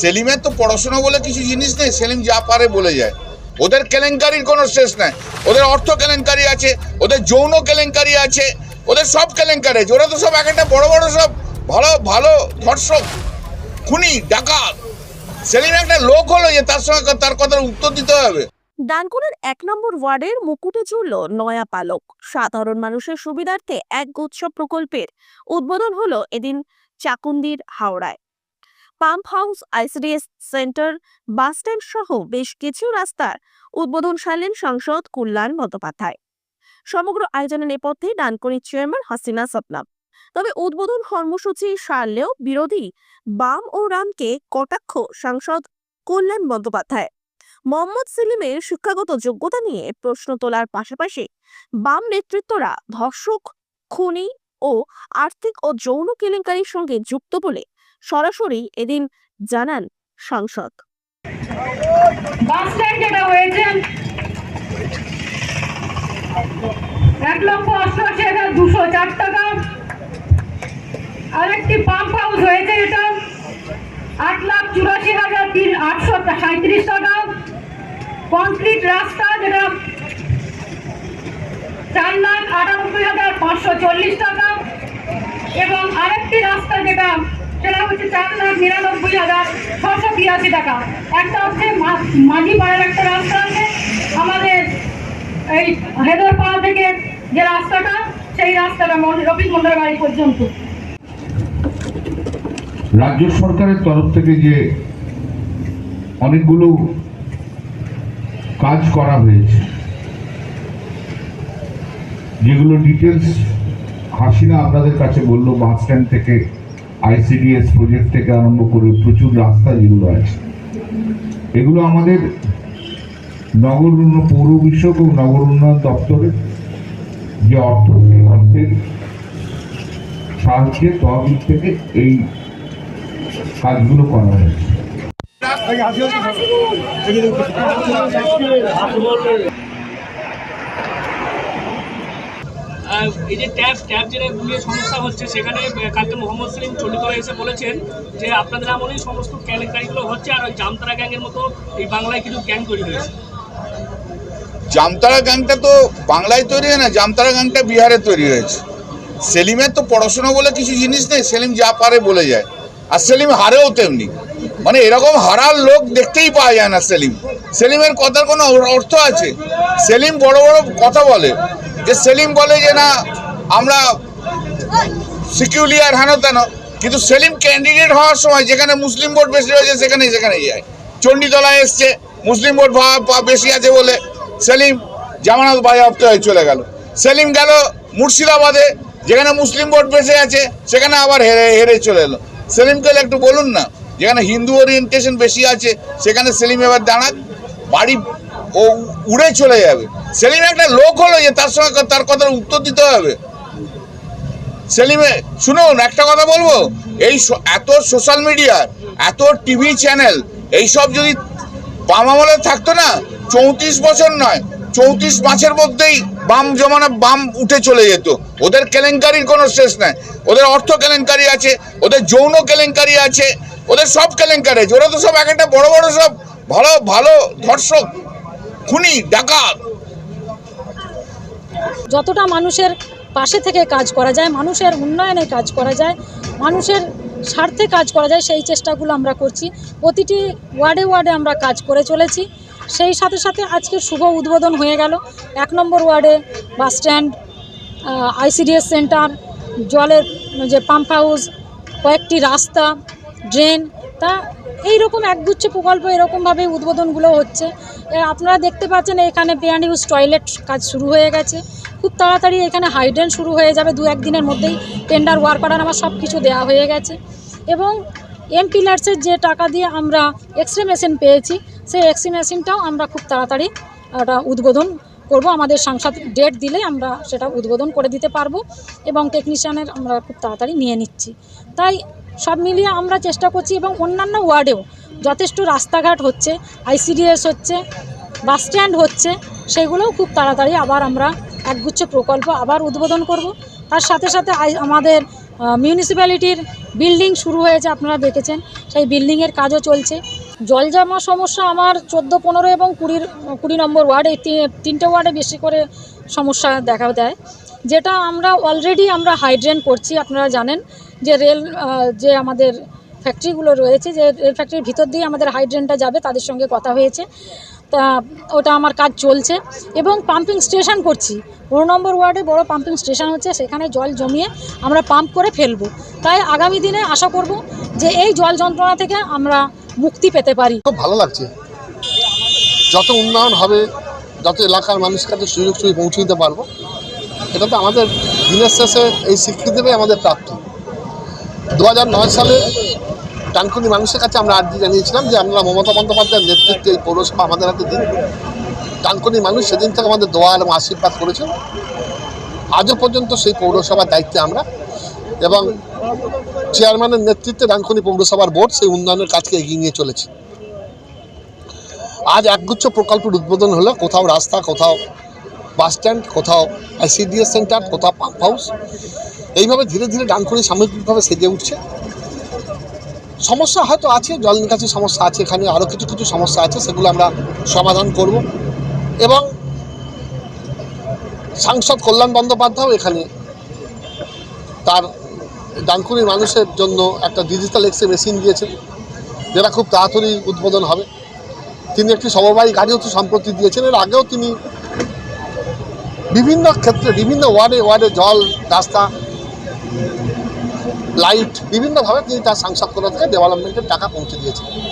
সেলিমের তো পড়াশোনা বলে কিছু জিনিস নেই, সেলিম যা পারে বলে যায়। ওদের কেলেঙ্কারির কোনো শেষ নাই। ওদের অর্থ কেলেঙ্কারি আছে, ওদের যৌন কেলেঙ্কারি আছে, ওদের সব কেলেঙ্কারি আছে। ওরা তো সব এক একটা বড় বড় সব ভালো ভালো ধর্ষক, খুনি, ডাকাত। সেলিম একটা লোক হলো যে তার সঙ্গে তার কথার উত্তর দিতে হবে। ডানকুনির এক নম্বর ওয়ার্ডের মুকুটে চুরল নয়া পালক। সাধারণ মানুষের সুবিধার্থে এক গুচ্ছ প্রকল্পের উদ্বোধন হলো এদিন চাকুন্দির হাওড়ায়। Pump house, ICDS centre bus stand সহ বেশ কিছু রাস্তার উদ্বোধন সারলেন সাংসদ কল্যাণ বন্দ্যোপাধ্যায়। সমগ্র আয়োজনের নেপথ্যে ডানকুনির চেয়ারম্যান হাসিনা সতনাম। তবে উদ্বোধন কর্মসূচি সারলেও বিরোধী বাম ও রামকে কটাক্ষ সাংসদ কল্যাণ বন্দ্যোপাধ্যায়। মোহাম্মদ সেলিমের শিক্ষাগত যোগ্যতা নিয়ে প্রশ্ন তোলার পাশাপাশি বাম নেতৃত্বরা ধর্ষক, খুনি ও আর্থিক ও যৌন কেলেঙ্কারির সঙ্গে যুক্ত বলে সরাসরি এদিন জানান সাংসদ। এক লক্ষ অষ্টআশি হাজার দুশো চার টাকা। আরেকটি হয়েছে এটা, আট লাখ চুরাশি হাজার তিন, আটশো টাকা। রাস্তা যেটা, চার লাখ আটানব্বই হাজার পাঁচশো চল্লিশ টাকা। এবং আরেকটি রাস্তা যেটা সেটা হচ্ছে চার লাখ নিরানব্বই হাজার ছশো বিরাশি টাকা। একটা হচ্ছে মাঝিপাড়ার একটা রাস্তা আছে। আমাদের এই হেদরপাড়া থেকে যে রাস্তাটা, সেই রাস্তাটা রফিক মন্ডল বাড়ি পর্যন্ত। রাজ্য সরকারের তরফ থেকে যে অনেকগুলো কাজ করা হয়েছে, যেগুলো ডিটেলস হাসিনা আপনাদের কাছে বলল বাস স্ট্যান্ড থেকে আইসিডিএস প্রজেক্ট থেকে আরম্ভ করে প্রচুর রাস্তা যেগুলো আছে এগুলো আমাদের নগর পৌর বিষয়ক ও নগর উন্নয়ন দপ্তরের যে অর্থ সেই অর্থের সাহায্যে তহবিল থেকে এই কাজগুলো করা হয়েছে এই যে ট্যাব ট্যাব যেটা নিয়ে সমস্যা হচ্ছে, সেখানে কালকে মোহাম্মদ সেলিম চণ্ডীগড়ে এসে বলেছেন যে আপনাদের আমলেই সমস্ত কেলেঙ্কারিগুলো হচ্ছে, আর ওই জামতারা গ্যাংয়ের মতো এই বাংলায় কিছু গ্যাং তৈরি হয়েছে। জামতারা গ্যাংটা তো বাংলায় তৈরি হয় না, জামতারা গ্যাংটা বিহারে তৈরি হয়েছে। সেলিমের তো পড়াশোনা বলে কিছু জিনিস নেই, সেলিম যা পারে বলে যায়। আর সেলিম হারেও তেমনি। মানে এরকম হারার লোক দেখতেই পাওয়া যায় না সেলিম। সেলিমের কথার কোনো অর্থ আছে। সেলিম বড় বড় কথা বলে যে সেলিম বলে যে না, আমরা সিকিউরিয়ার হেন তেন, কিন্তু সেলিম ক্যান্ডিডেট হওয়ার সময় যেখানে মুসলিম ভোট বেশি হয়েছে সেখানে সেখানে যায়। চণ্ডীতলায় এসছে, মুসলিম ভোট বেশি আছে বলে সেলিম জামানত বাজেয়াপ্ত হয়ে চলে গেল। সেলিম গেল মুর্শিদাবাদে, যেখানে মুসলিম ভোট বেশি আছে, সেখানে আবার হেরে হেরে চলে এলো। সেলিমকে একটু বলুন না, যেখানে হিন্দু ওরিয়েন্টেশন বেশি আছে, সেখানে সেলিম এবার দাঁড়াক। বাড়ি ও উড়ে চলে যাবে। সেলিম একটা লোক হলো যে তার সঙ্গে তার কথার উত্তর দিতে হবে। সেলিমে, শুনুন, একটা কথা বলব? এই এত সোশ্যাল মিডিয়া এত টিভি চ্যানেল এইসব যদি বাম আমলে থাকতো না, চৌত্রিশ বছর নয়, চৌত্রিশ মাসের মধ্যেই বাম জমানা বাম উঠে চলে যেত। ওদের কেলেঙ্কারির কোনো শেষ নাই। ওদের অর্থ কেলেঙ্কারি আছে, ওদের যৌন কেলেঙ্কারি আছে, ওদের সব কেলেঙ্কারি আছে। ওরা তো সব এক একটা বড় বড় সব ভালো ভালো ধর্ষক খুনি, ডাকাত। যতটা মানুষের পাশে থেকে কাজ করা যায়, মানুষের উন্নয়নে কাজ করা যায়, মানুষের স্বার্থে কাজ করা যায়, সেই চেষ্টাগুলো আমরা করছি। প্রতিটি ওয়ার্ডে ওয়ার্ডে আমরা কাজ করে চলেছি। সেই সাথে সাথে আজকে শুভ উদ্বোধন হয়ে গেল। এক নম্বর ওয়ার্ডে বাস স্ট্যান্ড আইসিডিএস সেন্টার, জলের যে পাম্প হাউস, কয়েকটি রাস্তা, ড্রেন তা এইরকম একগুচ্ছ প্রকল্প এরকমভাবে উদ্বোধনগুলো হচ্ছে। আপনারা দেখতে পাচ্ছেন এখানে পেয়ার ইউজ টয়লেট কাজ শুরু হয়ে গেছে। খুব তাড়াতাড়ি এখানে হাইড্রেন শুরু হয়ে যাবে, দু একদিনের মধ্যেই টেন্ডার ওয়ার্ক অর্ডার আমার সব কিছু দেওয়া হয়ে গেছে। এবং এম পিলার্সের যে টাকা দিয়ে আমরা এক্স রে মেশিন পেয়েছি, সেই এক্স রে মেশিনটাও আমরা খুব তাড়াতাড়ি ওটা উদ্বোধন করব। আমাদের সাংসদ ডেট দিলে আমরা সেটা উদ্বোধন করে দিতে পারব এবং টেকনিশিয়ানের আমরা খুব তাড়াতাড়ি নিয়ে নিচ্ছি। তাই সব মিলিয়ে আমরা চেষ্টা করছি এবং অন্যান্য ওয়ার্ডেও যথেষ্ট রাস্তাঘাট হচ্ছে আইসিডিএস হচ্ছে, বাস স্ট্যান্ড হচ্ছে, সেগুলোও খুব তাড়াতাড়ি আবার আমরা একগুচ্ছ প্রকল্প আবার উদ্বোধন করব। তার সাথে সাথে আমাদের মিউনিসিপ্যালিটির বিল্ডিং শুরু হয়েছে, আপনারা দেখেছেন। সেই বিল্ডিংয়ের কাজও চলছে। জল জমা সমস্যা আমার চোদ্দ, পনেরো এবং কুড়ির, কুড়ি নম্বর ওয়ার্ডে তিনটে ওয়ার্ডে বেশি করে সমস্যা দেখা দেয়। যেটা আমরা অলরেডি আমরা হাইড্রেন করছি, আপনারা জানেন। যে রেল যে আমাদের ফ্যাক্টরিগুলো রয়েছে, যে রেল ফ্যাক্টরির ভিতর দিয়ে আমাদের হাইড্রেনটা যাবে, তাদের সঙ্গে কথা হয়েছে। তা, ওটা আমার কাজ চলছে। এবং পাম্পিং স্টেশন করছি। পনেরো নম্বর ওয়ার্ডে বড় পাম্পিং স্টেশন হচ্ছে, সেখানে জল জমিয়ে আমরা পাম্প করে ফেলব। তাই আগামী দিনে আশা করব যে এই জল যন্ত্রণা থেকে আমরা মুক্তি পেতে পারি। খুব ভালো লাগছে। যত উন্নয়ন হবে, যত এলাকার মানুষের কাছে সুযোগ সুবিধা পৌঁছে দিতে পারব, এটা তো আমাদের দিনের শেষে এই স্বীকৃতিটাই আমাদের প্রাপ্তি। দু সালে ডানকুনি মানুষের কাছে আমরা আর্জি জানিয়েছিলাম যে আমরা মমতা বন্দ্যোপাধ্যায়ের নেতৃত্বে এই পৌরসভা আমাদের হাতে দিন। ডানকুনি মানুষ সেদিন থেকে আমাদের দোয়া এবং আশীর্বাদ করেছেন। আজও পর্যন্ত সেই পৌরসভার দায়িত্বে আমরা এবং চেয়ারম্যানের নেতৃত্বে ডানকুনি পৌরসভার বোর্ড সেই উন্নয়নের কাজকে এগিয়ে নিয়ে চলেছে। আজ একগুচ্ছ প্রকল্পের উদ্বোধন হলো। কোথাও রাস্তা, কোথাও বাস স্ট্যান্ড, কোথাও আইসিডিএস সেন্টার, কোথাও পাম্প হাউস। এইভাবে ধীরে ধীরে ডানকুনি সামগ্রিকভাবে সেজে উঠছে। সমস্যা হয়তো আছে, জল নিকাশি সমস্যা আছে, এখানে আরও কিছু কিছু সমস্যা আছে, সেগুলো আমরা সমাধান করব। এবং সাংসদ কল্যাণ বন্দ্যোপাধ্যায়ও এখানে তার ডানকুনির মানুষের জন্য একটা ডিজিটাল এক্সরে মেশিন দিয়েছেন, যেটা খুব তাড়াতাড়ি উদ্বোধন হবে। তিনি একটি সমবায়ী গাড়িও তো সম্প্রতি দিয়েছেন, এর আগেও তিনি বিভিন্ন ক্ষেত্রে, বিভিন্ন ওয়ার্ডে ওয়ার্ডে জল, রাস্তা লাইট বিভিন্নভাবে তিনি তার সাংসদ থেকে ডেভেলপমেন্টের টাকা পৌঁছে দিয়েছেন।